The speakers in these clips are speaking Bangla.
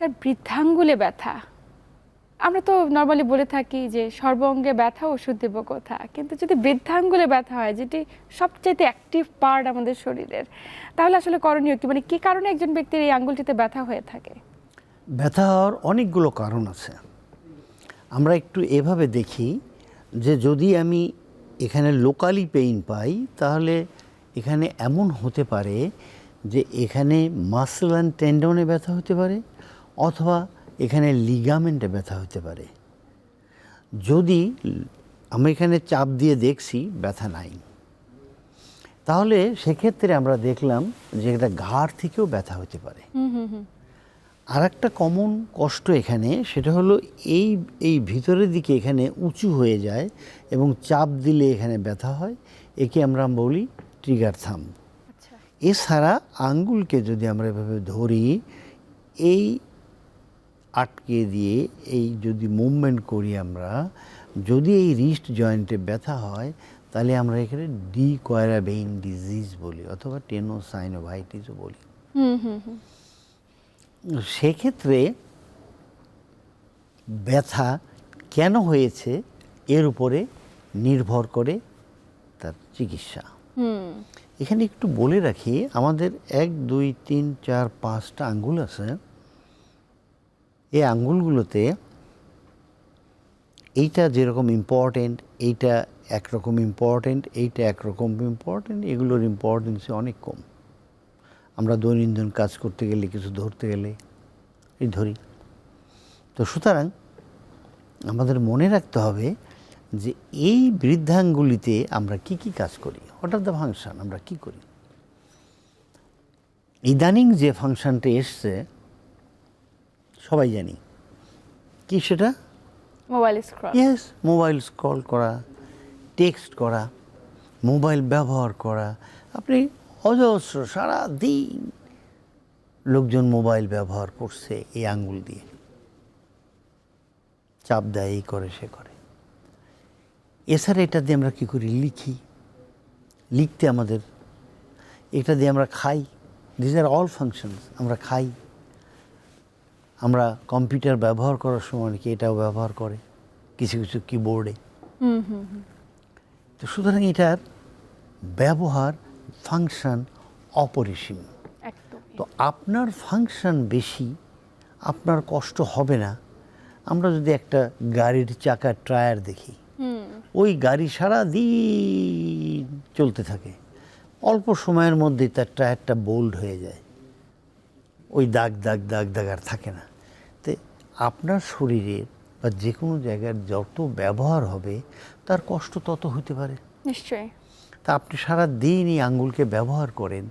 স্যার, বৃদ্ধাঙ্গুলে ব্যথা। আমরা তো নর্মালি বলে থাকি যে সর্বঙ্গে ব্যথা, ওষুধ দেব কথা? কিন্তু যদি বৃদ্ধাঙ্গুলে ব্যথা হয়, যেটি সবচাইতে অ্যাক্টিভ পার্ট আমাদের শরীরের, তাহলে আসলে করণীয় কি? মানে কি কারণে একজন ব্যক্তির এই আঙ্গুলটিতে ব্যথা হয়ে থাকে? ব্যথা হওয়ার অনেকগুলো কারণ আছে। আমরা একটু এভাবে দেখি যে যদি আমি এখানে লোকালি পেইন পাই, তাহলে এখানে এমন হতে পারে যে এখানে মাসল অ্যান্ড টেন্ডনে ব্যথা হতে পারে অথবা এখানে লিগামেন্টে ব্যথা হতে পারে। যদি আমি এখানে চাপ দিয়ে দেখছি ব্যথা নাই। তাহলে সেক্ষেত্রে আমরা দেখলাম যে এটা ঘাড় থেকেও ব্যথা হতে পারে। আর একটা কমন কষ্ট এখানে সেটা হলো এই এই ভিতরের দিকে এখানে উঁচু হয়ে যায় এবং চাপ দিলে এখানে ব্যথা হয়। একে আমরা বলি ট্রিগার থাম আচ্ছা। এছাড়া আঙ্গুলকে যদি আমরা এভাবে ধরি এই আটকে দিয়ে এই যদি মুভমেন্ট করি আমরা যদি এই রিস্ট জয়েন্টে ব্যথা হয় তাহলে আমরা এখানে ডি কয়রা বেইন ডিজিজ বলি অথবা টেনোসাইনোভাইটিসও বলি। হুম হুম হুম। সেক্ষেত্রে ব্যথা কেন হয়েছে এর উপরে নির্ভর করে তার চিকিৎসা। হুম। এখানে একটু বলে রাখি আমাদের এক দুই তিন চার পাঁচটা আঙ্গুল আছে এই আঙ্গুলগুলোতে এইটা যেরকম ইম্পর্টেন্ট এইটা একরকম ইম্পর্টেন্ট এইটা একরকম ইম্পর্টেন্ট এগুলোর ইম্পর্টেন্স অনেক কম। আমরা দৈনন্দিন কাজ করতে গেলে, কিছু ধরতে গেলে, এই ধরি। তো সুতরাং আমাদের মনে রাখতে হবে যে এই বৃদ্ধাঙ্গুলিতে আমরা কি কি কাজ করি? হঠাৎ দ্য ফাংশান আমরা কি করি? ইদানিং যে ফাংশনটা এসছে সবাই জানি। কি সেটা? Mobile scroll. Yes mobile scroll করা টেক্সট করা মোবাইল ব্যবহার করা। আপনি অজস্র সারা দিন লোকজন মোবাইল ব্যবহার করছে এই আঙ্গুল দিয়ে। চাপ দেয় এই করে সে করে। এছাড়া এটা দিয়ে আমরা কী করি? লিখি। লিখতে আমাদের এটা দিয়ে আমরা খাই। দিস আর অল ফাংশনস আমরা খাই। আমরা কম্পিউটার ব্যবহার করার সময় অনেকে এটাও ব্যবহার করে কিছু কিছু কিবোর্ডে তো সুতরাং এটার ব্যবহার ফাংশন অপরিসীম। তো আপনার ফাংশন বেশি আপনার কষ্ট হবে না। আমরা যদি একটা গাড়ির চাকার টায়ার দেখি ওই গাড়ি সারা দিন চলতে থাকে। অল্প সময়ের মধ্যে তার টায়ারটা বোল্ড হয়ে যায়। ওই দাগ দাগ দাগ দাগ আর থাকে না। আপনার শরীরের বা যে কোনো জায়গার যত ব্যবহার হবে তার কষ্ট তত হতে পারে। নিশ্চয়ই। তা আপনি সারা দিন এই আঙ্গুলকে ব্যবহার করেন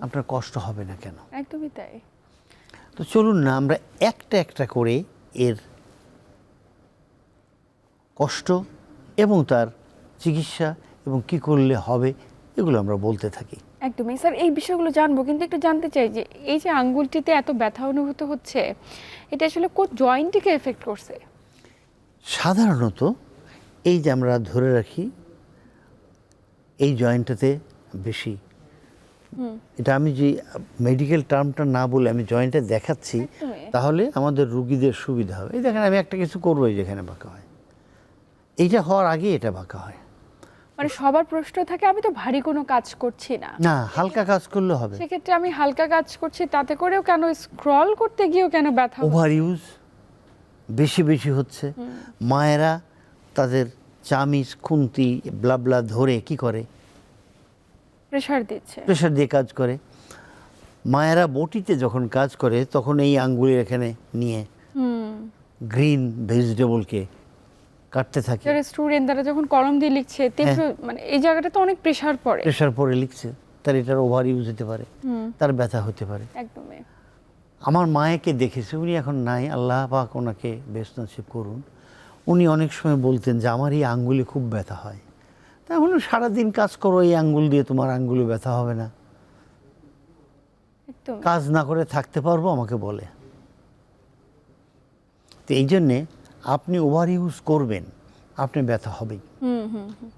আপনার কষ্ট হবে না কেন? একদমই তাই। তো চলুন না আমরা একটা একটা করে এর কষ্ট এবং তার চিকিৎসা এবং কি করলে হবে এগুলো আমরা বলতে থাকি। একদমই। স্যার এই বিষয়গুলো জানব কিন্তু একটু জানতে চাই যে এই যে আঙ্গুলটিতে এত ব্যথা অনুভূত হচ্ছে এটা আসলে কোন জয়েন্টটিকে এফেক্ট করছে? সাধারণত এই যে আমরা ধরে রাখি এই জয়েন্টটাতে বেশি। এটা আমি যে মেডিকেল টার্মটা না বলে আমি জয়েন্টে দেখাচ্ছি তাহলে আমাদের রুগীদের সুবিধা হবে। এই দেখেন আমি একটা কিছু করব এই যেখানে বাঁকা হয়। এইটা হওয়ার আগে এটা বাঁকা হয়। মানে সবার প্রশ্ন থাকে আমি তো ভারী কোনো কাজ করছি না। না হালকা কাজ করলে হবে। সেক্ষেত্রে আমি হালকা কাজ করছি তাতে করেও কেন স্ক্রল করতে গিয়েও কেন ব্যথা? ওভার ইউজ বেশি বেশি হচ্ছে। মায়েরা তাদের চামিচ খুন্তি ব্লাবলা ধরে কি করে? প্রেশার দিচ্ছে। প্রেশার দিয়ে কাজ করে। মায়েরা বটিতে যখন কাজ করে তখন এই আঙ্গুলের এখানে নিয়ে গ্রিন ভেজিটেবলকে কাটতে থাকে। যারা স্টুডেন্ট তারা যখন কলম দিয়ে লিখছে তীব্র মানে এই জায়গাটা তো অনেক প্রেশার পড়ে। প্রেশার পরে লিখছে তার এটার ওভার ইউজ হতে পারে তার ব্যথা হতে পারে। একদমই। আমার মায়েকে দেখেছি উনি এখন নাই আল্লাহ পাক ওনাকে বেশ নসিব করুন। উনি অনেক সময় বলতেন যে আমার এই আঙ্গুলে খুব ব্যথা হয়। তাই বললাম সারাদিন কাজ করো এই আঙ্গুল দিয়ে তোমার আঙ্গুলে ব্যথা হবে না। কাজ না করে থাকতে পারব আমাকে বলে। তো এই জন্যে আপনি ওভার ইউজ করবেন আপনি ব্যথা হবেই।